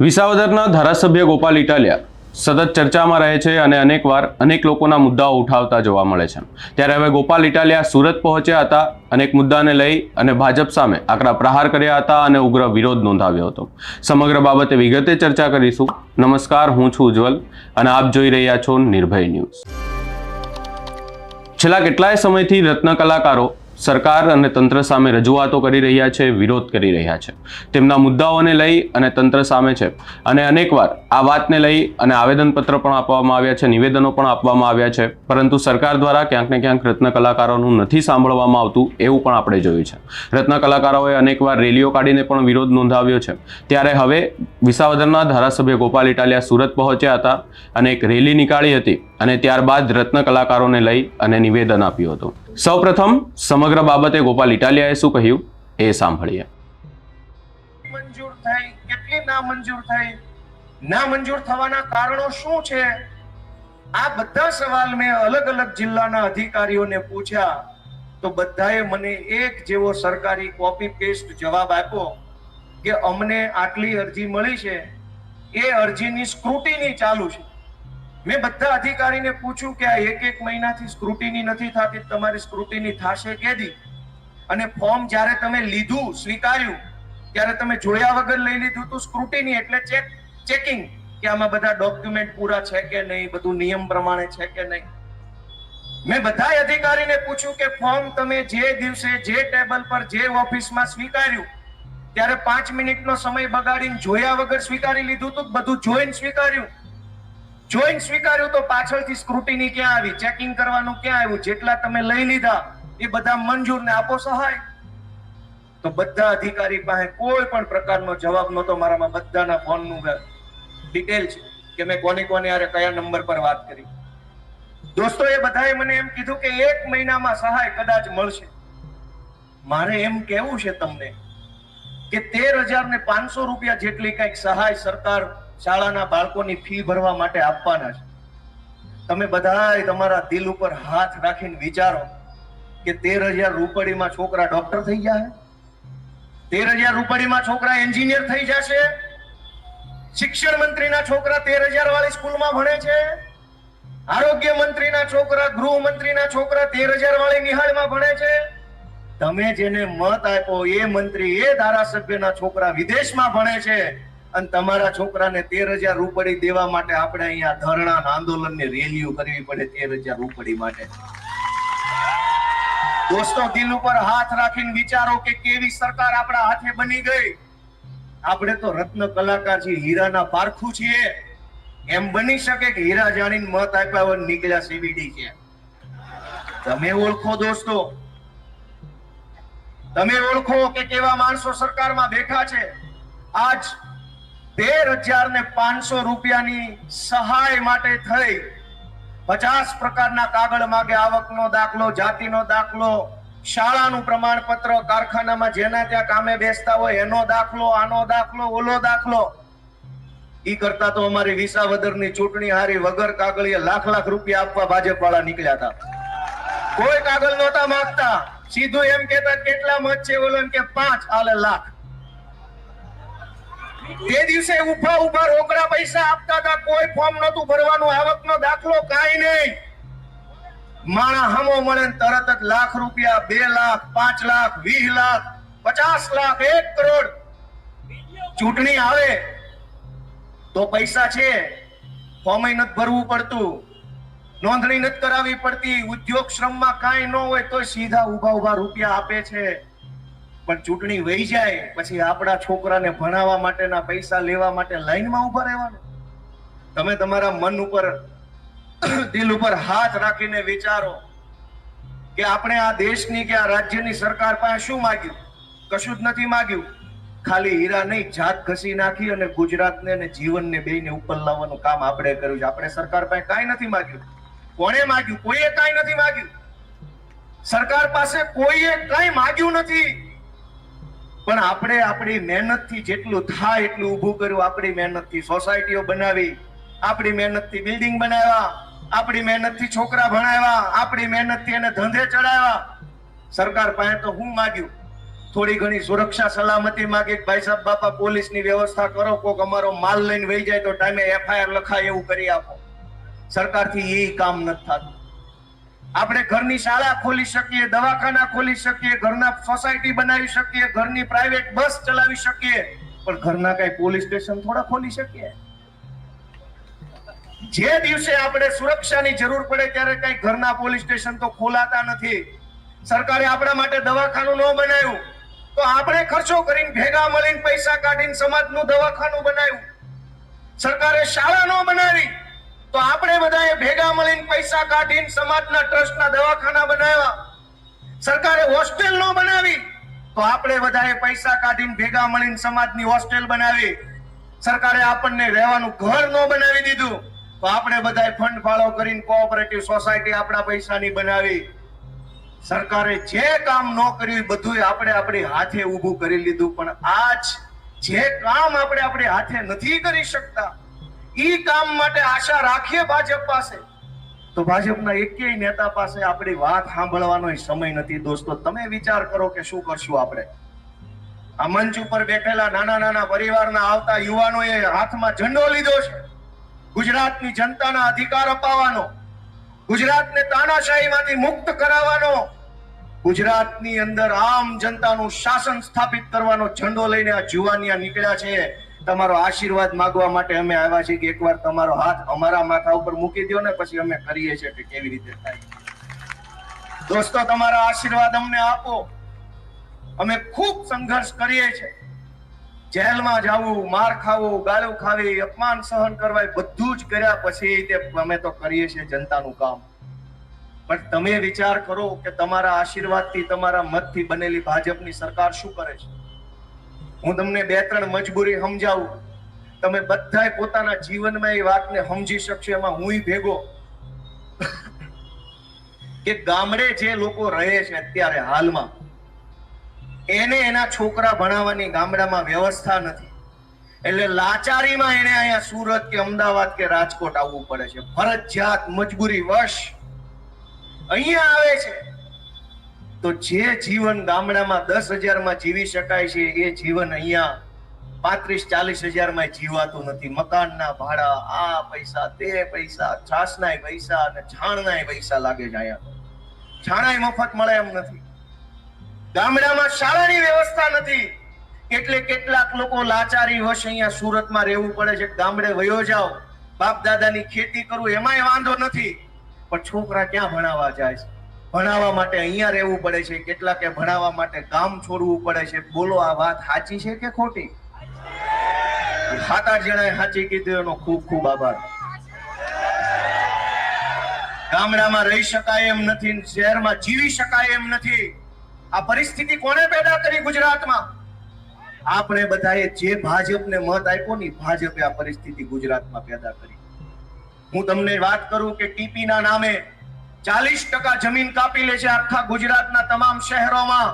વિસાવદરના ધારાસભ્ય ગોપાલ ઇટાલિયા સતત ચર્ચામાં રહે છે અને અનેકવાર અનેક લોકોના મુદ્દાઓ ઉઠાવતા જોવા મળે છે. ત્યારે હવે ગોપાલ ઇટાલિયા સુરત પહોંચ્યા હતા, અનેક મુદ્દાને લઈ અને ભાજપ સામે આકરા પ્રહાર કર્યા હતા અને ઉગ્ર વિરોધ નોંધાવ્યો હતો. સમગ્ર બાબતે વિગતે ચર્ચા કરીશું. નમસ્કાર, હું છું ઉજ્જવલ અને આપ જોઈ રહ્યા છો નિર્ભય ન્યૂઝ. છેલ્લા કેટલાય સમયથી રત્ન કલાકારો સરકાર અને તંત્ર સામે રજૂઆતો કરી રહ્યા છે, વિરોધ કરી રહ્યા છે. તેમના મુદ્દાઓને લઈ અને તંત્ર સામે છે. અને અનેકવાર આ વાતને લઈ અને આવેદનપત્ર પણ આપવામાં આવ્યા છે, નિવેદનો પણ આપવામાં આવ્યા છે. પરંતુ સરકાર દ્વારા ક્યાંક ને ક્યાંક રત્ન કલાકારોનું નથી સાંભળવામાં આવતું, એવું પણ આપણે જોયું છે. રત્ન કલાકારોએ અનેકવાર રેલીઓ કાઢીને પણ વિરોધ નોંધાવ્યો છે. ત્યારે હવે વિસાવદરના ધારાસભ્ય ગોપાલ ઇટાલિયા સુરત પહોંચ્યા હતા અને એક રેલી નીકાળી હતી અને ત્યારબાદ રત્ન કલાકારોને લઈ અને નિવેદન આપ્યું હતું. સૌપ્રથમ સમગ્ર બાબતે ગોપાલ ઇટાલિયાએ શું કહ્યું એ સાંભળીએ. મંજૂર થઈ. કેટલી ના મંજૂર થઈ? ના મંજૂર થવાના કારણો શું છે? આ બધા સવાલ મેં અલગ અલગ જિલ્લાના અધિકારીઓને પૂછ્યા. તો બધાએ મને એક જેવો સરકારી કોપી પેસ્ટ જવાબ આપ્યો કે અમને આટલી અરજી મળી છે. એ અરજીની સ્ક્રુટિની ચાલુ છે. મેં બધા અધિકારીને પૂછ્યું કે આ એક એક મહિનાથી સ્ક્રુટિની નથી થતી, તમારી સ્ક્રુટિની થશે કેદી? અને ફોર્મ જ્યારે તમે લીધું, સ્વીકાર્યું, ત્યારે તમે જોયા વગર લઈ લીધું તો સ્ક્રુટિની, એટલે ચેક, ચેકિંગ કે આમાં બધા ડોક્યુમેન્ટ પૂરા છે કે નહીં, બધું નિયમ પ્રમાણે છે કે નહીં? મેં બધા અધિકારીને પૂછ્યું કે ફોર્મ તમે જે દિવસે, જે ટેબલ પર, જે ઓફિસમાં સ્વીકાર્યું, ત્યારે પાંચ મિનિટનો સમય બગાડીને જોયા વગર સ્વીકારી લીધું તો બધું જોઈને સ્વીકાર્યું? જોઈને સ્વીકાર્યું તો પાછળથી સ્ક્રુટિની ક્યાં આવી? ચેકિંગ કરવાનું ક્યાં આવ્યું? જેટલા તમે લઈ લીધા, એ બધા મંજૂર ને આપો સહાય. તો બધા અધિકારી પાસે કોઈ પણ પ્રકારનો જવાબ નહોતો મારામાં. બધાના ફોનનું ડિટેલ છે કે મેં કોની કોની હારે કયા નંબર પર વાત કરી. દોસ્તો, એ બધાએ મને એમ કીધું કે એક મહિનામાં સહાય કદાચ મળશે. મારે એમ કેવું છે તમને? કે તેર હજાર ને પાંચસો રૂપિયા જેટલી કંઈક સહાય સરકાર શાળાના બાળકોની ફી ભરવા માટે આપવાના છે. તમે બધાય તમારા દિલ ઉપર હાથ રાખીને વિચારો કે તેર હજાર રૂપડીમાં છોકરા ડોક્ટર થઈ જાય તેર હજાર રૂપડીમાં છોકરા એન્જિનિયર થઈ જશે? શિક્ષણ મંત્રીના છોકરા તેર હજાર વાળી સ્કૂલમાં ભણે છે? આરોગ્ય મંત્રીના છોકરા, ગૃહ મંત્રીના છોકરા તેર હજાર વાળી નિહાળમાં ભણે છે? તમે જેને મત આપ્યો એ મંત્રી, એ ધારાસભ્યના છોકરા વિદેશમાં ભણે છે? અને તમારા છોકરાને તેર હજાર રૂપડી દેવા માટે આપણે અહીંયા ધરણા આંદોલન રેલીઓ કરવી પડે તેર હજાર રૂપડી માટે. દોસ્તો, દિલ ઉપર હાથ રાખીને વિચારો કે કેવી સરકાર આપણા હાથે બની ગઈ. આપણે તો રત્ન કલાકાર છીએ, હીરાના પારખું છીએ. એમ બની શકે કે હીરા જાણીને મત આપ્યા હોય નીકળ્યા સીબીડી છે તમે ઓળખો દોસ્તો. તમે ઓળખો કે કેવા માણસો સરકારમાં બેઠા છે. આજ તેર હજાર ને પાંચસો રૂપિયાની સહાય માટે થઈ. પચાસ પ્રકારના કાગળ માગે, આવકનો દાખલો, જાતિનો દાખલો, શાળાનું પ્રમાણપત્ર, કારખાનામાં જેના ત્યાં કામે બેસતા હોય, એનો દાખલો, આનો દાખલો, ઓલો દાખલો. ઈ કરતા તો અમારી વિસાવદરની ચૂંટણી હારી વગર કાગળીએ લાખ લાખ રૂપિયા આપવા ભાજપ વાળા નીકળ્યા હતા. કોઈ કાગળ નહોતા માંગતા. સીધું એમ કેતા કેટલા મત છે? ઓલો કે પાંચ. આલે લાખ. તે દિવસે ઊભા ઊભા રોકડા પૈસા આપતા હતા, કોઈ ફોર્મ નતું ભરવાનું, આવકનો દાખલો કાંઈ નહીં. માણા હમો મળે તરત જ લાખ રૂપિયા, બે લાખ, પાંચ લાખ, વીસ લાખ, પચાસ લાખ, એક કરોડ. ચૂંટણી આવે તો પૈસા છે. ફોર્મ નથી ભરવું પડતું. નોંધણી નથી કરાવવી પડતી. ઉદ્યોગ શ્રમમાં કાંઈ ન હોય તો સીધા ઊભા ઊભા રૂપિયા આપે છે. પણ ચૂંટણી વહી જાય, પછી આપણા છોકરાને ભણાવવા માટેના પૈસા લેવા માટે લાઈનમાં ઊભા રહેવાનું. તમે તમારા મન ઉપર, દિલ ઉપર હાથ રાખીને વિચારો કે આપણે આ દેશની કે આ રાજ્યની સરકાર પાસે શું માગ્યું? કશું જ નથી માગ્યું. ખાલી હીરા નહીં, જાત ઘસી નાખી અને ગુજરાતને અને જીવનને બેયને ઉપર લાવવાનું કામ આપણે કર્યું છે. આપણે સરકાર પાસે કાંઈ નથી માગ્યું. કોણે માગ્યું? કોઈએ કાંઈ નથી માગ્યું. સરકાર પાસે કોઈએ કાંઈ માગ્યું નથી. પણ આપણે આપણી મહેનતથી જેટલું થાય એટલું ઊભું કર્યું, આપણી મહેનતથી સોસાયટીઓ બનાવી, આપણી મહેનતથી બિલ્ડિંગ બનાવ્યા, આપણી મહેનતથી છોકરા ભણાવ્યા, આપણી મહેનતથી એને ધંધે ચડાવ્યા. સરકાર પાસે તો હું માગ્યું, થોડી ઘણી સુરક્ષા સલામતી માગી, ભાઈ સાહેબ, બાપા, પોલીસની વ્યવસ્થા કરો, કોક અમારો માલ લઈને વહી જાય તો ટાઈમે એફઆઈઆર લખાય, એવું કરી આપો. સરકારથી એ કામ નથી થતું. આપણે ઘરની શાળા ખોલી શકીએ, દવાખાના ખોલી શકીએ, ઘરના સોસાયટી બનાવી શકીએ, ઘરની પ્રાઇવેટ બસ ચલાવી શકીએ, પણ ઘરના કઈ પોલીસ સ્ટેશન થોડા ખોલી શકીએ? જે દિવસે આપણે સુરક્ષાની જરૂર પડે ત્યારે કઈ ઘરના પોલીસ સ્ટેશન તો ખોલાતા નથી. સરકારે આપણા માટે દવાખાનું ન બનાવ્યું. તો આપણે ખર્ચો કરીને ભેગા મળીને પૈસા કાઢીને સમાજનું દવાખાનું બનાવ્યું. સરકારે શાળા ન બનાવી. તો આપણે બધાએ ભેગા મળીને પૈસા કાઢીને સમાજના ટ્રસ્ટના દવાખાના બનાવ્યા. સરકારે હોસ્ટેલ નો બનાવી. તો આપણે બધાએ પૈસા કાઢીને ભેગા મળીને સમાજની હોસ્ટેલ બનાવી. સરકારે આપણને રહેવાનું ઘર નો બનાવી દીધું. તો આપણે બધાએ ફંડ ફાળો કરીને કોઓપરેટિવ સોસાયટી આપણા પૈસાની બનાવી. સરકારે જે કામ ન કર્યું બધું આપણે આપણી હાથે ઊભું કરી લીધું. પણ આજ જે કામ આપણે આપણી હાથે નથી કરી શકતા ઈ કામ માટે આશા રાખીએ ભાજપ પાસે. તો ભાજપના એકેય નેતા પાસે આપણી વાત સાંભળવાનો સમય નથી. દોસ્તો, તમે વિચાર કરો કે શું કરશું આપણે? આ મંચ ઉપર બેઠેલા નાના નાના પરિવારના આવતા યુવાનોએ હાથમાં ઝંડો લીધો છે. ગુજરાતની જનતાના અધિકાર અપાવવાનો, ગુજરાતને તાનાશાહીમાંથી મુક્ત કરાવવાનો, ગુજરાતની અંદર આમ જનતાનું શાસન સ્થાપિત કરવાનો ઝંડો લઈને આ જુવાનિયા નીકળ્યા છે. તમારો આશીર્વાદ માંગવા માટે અમે આવ્યા છીએ કે એકવાર તમારો હાથ અમારા માથા ઉપર મૂકી દો ને પછી અમે કરીએ છીએ કે કેવી રીતે થાય. દોસ્તો, તમારા આશીર્વાદ અમને આપો. અમે ખૂબ સંઘર્ષ કરીએ છીએ. જેલમાં જવું, માર ખાવું, ગાળો ખાવી, અપમાન સહન કરવા બધું જ કર્યા પછી તે અમે તો કરીએ છીએ જનતાનું કામ. પણ તમે વિચાર કરો કે તમારા આશીર્વાદથી, તમારા મતથી બનેલી ભાજપની સરકાર શું કરે છે? હું તમને બે ત્રણ મજબૂરી સમજાવું. તમે બધાય પોતાના જીવનમાં એ વાતને સમજી શકશો, એમાં હું ભેગો. કે ગામડે જે લોકો રહે છે અત્યારે હાલમાં, એને એના છોકરા ભણાવવાની ગામડામાં વ્યવસ્થા નથી. એટલે લાચારીમાં એને અહીંયા સુરત કે અમદાવાદ કે રાજકોટ આવવું પડે છે. ફરજિયાત મજબૂરી વશ. અહીંયા આવે છે. તો જે જીવન ગામડામાં દસ હજારમાં જીવી શકાય છે, એ જીવન અહીંયા પાંત્રીસ, ચાલીસ હજારમાં જીવાતું નથી. મકાનના ભાડા, આ પૈસા, તે પૈસા છાસનાય પૈસા અને છાણનાય પૈસા લાગે છે અહીંયા. છાણાય મફત મળે એમ નથી. ગામડામાં શાળાની વ્યવસ્થા નથી. એટલે કેટલાક લોકો લાચારી વશ અહીંયા સુરતમાં રહેવું પડે છે. ગામડે વયો જાઓ. બાપ દાદાની ખેતી કરવું એમાંય વાંધો નથી. પણ છોકરા ક્યાં ભણાવવા જાય છે? ભણાવવા માટે અહીંયા રહેવું પડે છે કેટલાકે ભણાવવા માટે ગામ છોડવું પડે છે. બોલો આ વાત સાચી છે કે ખોટી? સાત આઠ જણાએ સાચી કીધું એનો ખૂબ ખૂબ આભાર. ગામડામાં રહી શકાય એમ નથી શહેરમાં જીવી શકાય એમ નથી. આ પરિસ્થિતિ કોને પેદા કરી ગુજરાતમાં? આપણે બધાએ જે ભાજપને મત આપ્યો ને ભાજપે આ પરિસ્થિતિ ગુજરાતમાં પેદા કરી. હું તમને વાત કરું કે ટીપી ના નામે ચાલીસ ટકા જમીન કાપી લે છે આખા ગુજરાતના તમામ શહેરોમાં.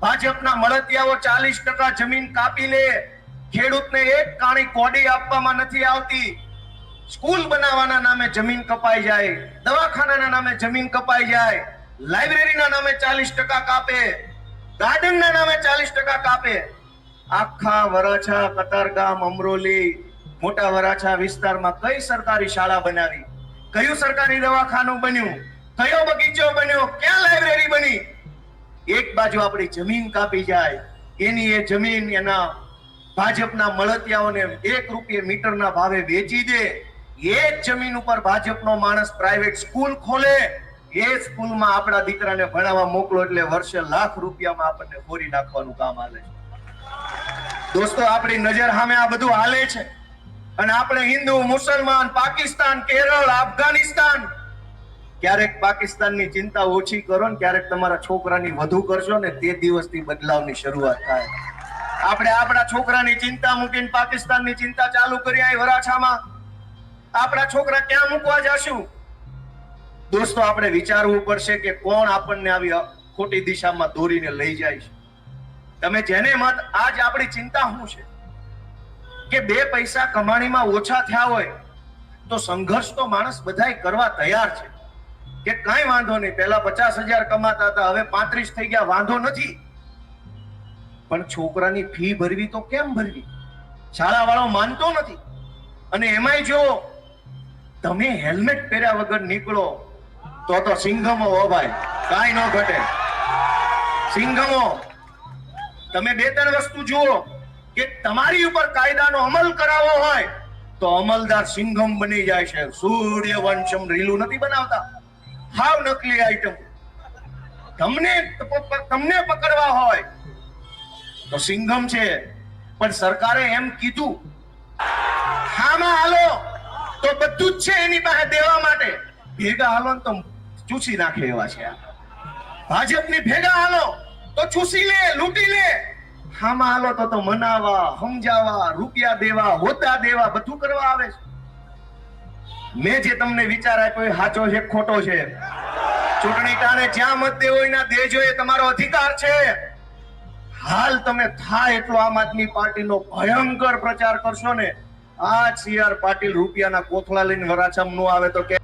ભાજપના મળતિયાઓ ચાલીસ ટકા જમીન કાપી લે. ખેડૂતને એક કાણી કોડી આપવામાં નથી આવતી. સ્કૂલ બનાવવાના નામે જમીન કપાઈ જાય, દવાખાનાના નામે જમીન કપાઈ જાય, લાઇબ્રેરીના નામે ચાલીસ ટકા કાપે, ગાર્ડનના નામે ચાલીસ ટકા કાપે. આખા વરાછા કતારગામ અમરોલી, મોટા વરાછા વિસ્તારમાં કઈ સરકારી શાળા બનાવી? કયું સરકારી દવાખાનું બન્યું? કયો બગીચો બન્યો? ક્યાં લાઇબ્રેરી બની? એક બાજુ આપણી જમીન કાપી જાય, એની એ જમીન એના ભાજપના મળતિયાઓને એક રૂપિયે મીટરના ભાવે વેચી દે, એ જ જમીન ઉપર ભાજપનો માણસ પ્રાઇવેટ સ્કૂલ ખોલે, એ સ્કૂલમાં આપણા દીકરાને ભણાવવા મોકલો એટલે વર્ષે લાખ રૂપિયામાં આપણને ફોરી નાખવાનું કામ હાલે છે. દોસ્તો, આપણી નજર સામે આ બધું હાલે છે. અને આપણે હિન્દુ, મુસલમાન, પાકિસ્તાન, કેરળ અફઘાનિસ્તાન ક્યારેક પાકિસ્તાનની ચિંતા ઓછી કરો ને ક્યારેક તમારા છોકરાની વધુ કરશો ને તે દિવસથી બદલાવની શરૂઆત થાય. આપણે આપણા છોકરાની ચિંતા મૂકીને પાકિસ્તાનની ચિંતા ચાલુ કરી અહીં વરાછામાં. આપણા છોકરા ક્યાં મૂકવા જશું? દોસ્તો, આપણે વિચારવું પડશે કે કોણ આપણને આવી ખોટી દિશામાં દોરીને લઈ જાય છે. તમે જેને મત, આજ આપણી ચિંતા શું છે? કે બે પૈસા કમાણીમાં ઓછા થયા હોય, તો સંઘર્ષ તો માણસ બધાય કરવા તૈયાર છે. કે કાંઈ વાંધો નહીં. પેલા પચાસ હજાર કમાતા હતા, હવે પાંત્રીસ થઈ ગયા, વાંધો નથી. પણ છોકરાની ફી ભરવી તો કેમ ભરવી? શાળા વાળો માનતો નથી. અને એમાંય જો તમે હેલ્મેટ પહેર્યા વગર નીકળો, તો તો સિંઘમો હો ભાઈ. કાંઈ ન ઘટે. સિંઘમો તમે બે ત્રણ વસ્તુ જુઓ કે તમારી ઉપર કાયદાનો અમલ કરાવવો હોય, તો અમલદાર સિંઘમ બની જાય છે. સૂર્ય વંશમ રીલું નથી બનાવતા. હાવ નકલી આઈટમ તમને તમને પકડવા હોય તો સિંઘમ છે. પણ સરકારે એમ કીધું, હામાં હાલો, તો બધું જ છે એની પાસે દેવા માટે. ભેગા હાલો તો ચૂસી નાખે એવા છે. ભાજપની ભેગા હાલો તો ચૂસી લે, લૂંટી લે. હામાં હાલો તો તો મનાવા, સમજાવા, રૂપિયા દેવા હોતા દેવા બધું કરવા આવે છે. મેં જે તમને વિચાર આપ્યો સાચો છે ખોટો છે? ચૂંટણી ટાણે જ્યાં મત દેવો એના દેજો, એ તમારો અધિકાર છે. હાલ તમે થાય એટલો આમ આદમી પાર્ટીનો ભયંકર પ્રચાર કરશો ને, આ સી આર પાટીલ રૂપિયાના કોથળા લઈને વરાછમનું આવે તો કે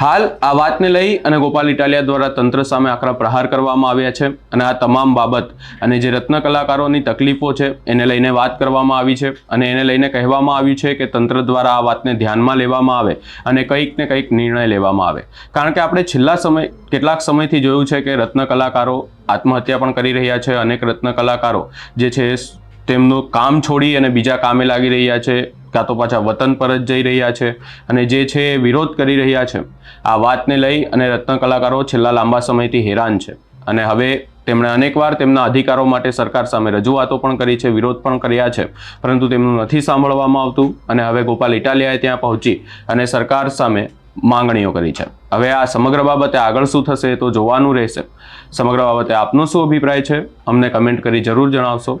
હાલ આ વાતને લઈ અને ગોપાલ ઇટાલિયા દ્વારા તંત્ર સામે આકરા પ્રહાર કરવામાં આવ્યા છે અને આ તમામ બાબત અને જે રત્ન કલાકારોની તકલીફો છે એને લઈને વાત કરવામાં આવી છે અને એને લઈને કહેવામાં આવ્યું છે કે તંત્ર દ્વારા આ વાતને ધ્યાનમાં લેવામાં આવે અને કંઈક ને કંઈક નિર્ણય લેવામાં આવે. કારણ કે આપણે છેલ્લા સમય, કેટલાક સમયથી જોયું છે કે રત્ન કલાકારો આત્મહત્યા પણ કરી રહ્યા છે. અનેક રત્ન કલાકારો જે છે, તેમનું કામ છોડી અને બીજા કામે લાગી રહ્યા છે. કાં તો પાછા વતન પર જ જઈ રહ્યા છે અને જે છે એ વિરોધ કરી રહ્યા છે. આ વાતને લઈ અને રત્ન કલાકારો છેલ્લા લાંબા સમયથી હેરાન છે અને હવે તેમણે અનેકવાર તેમના અધિકારો માટે સરકાર સામે રજૂઆતો પણ કરી છે, વિરોધ પણ કર્યા છે. પરંતુ તેમનું નથી સાંભળવામાં આવતું અને હવે ગોપાલ ઇટાલિયાએ ત્યાં પહોંચી અને સરકાર સામે માંગણીઓ કરી છે. હવે આ સમગ્ર બાબતે આગળ શું થશે તો જોવાનું રહેશે. સમગ્ર બાબતે આપનો શું અભિપ્રાય છે? અમને કમેન્ટ કરી જરૂર જણાવશો.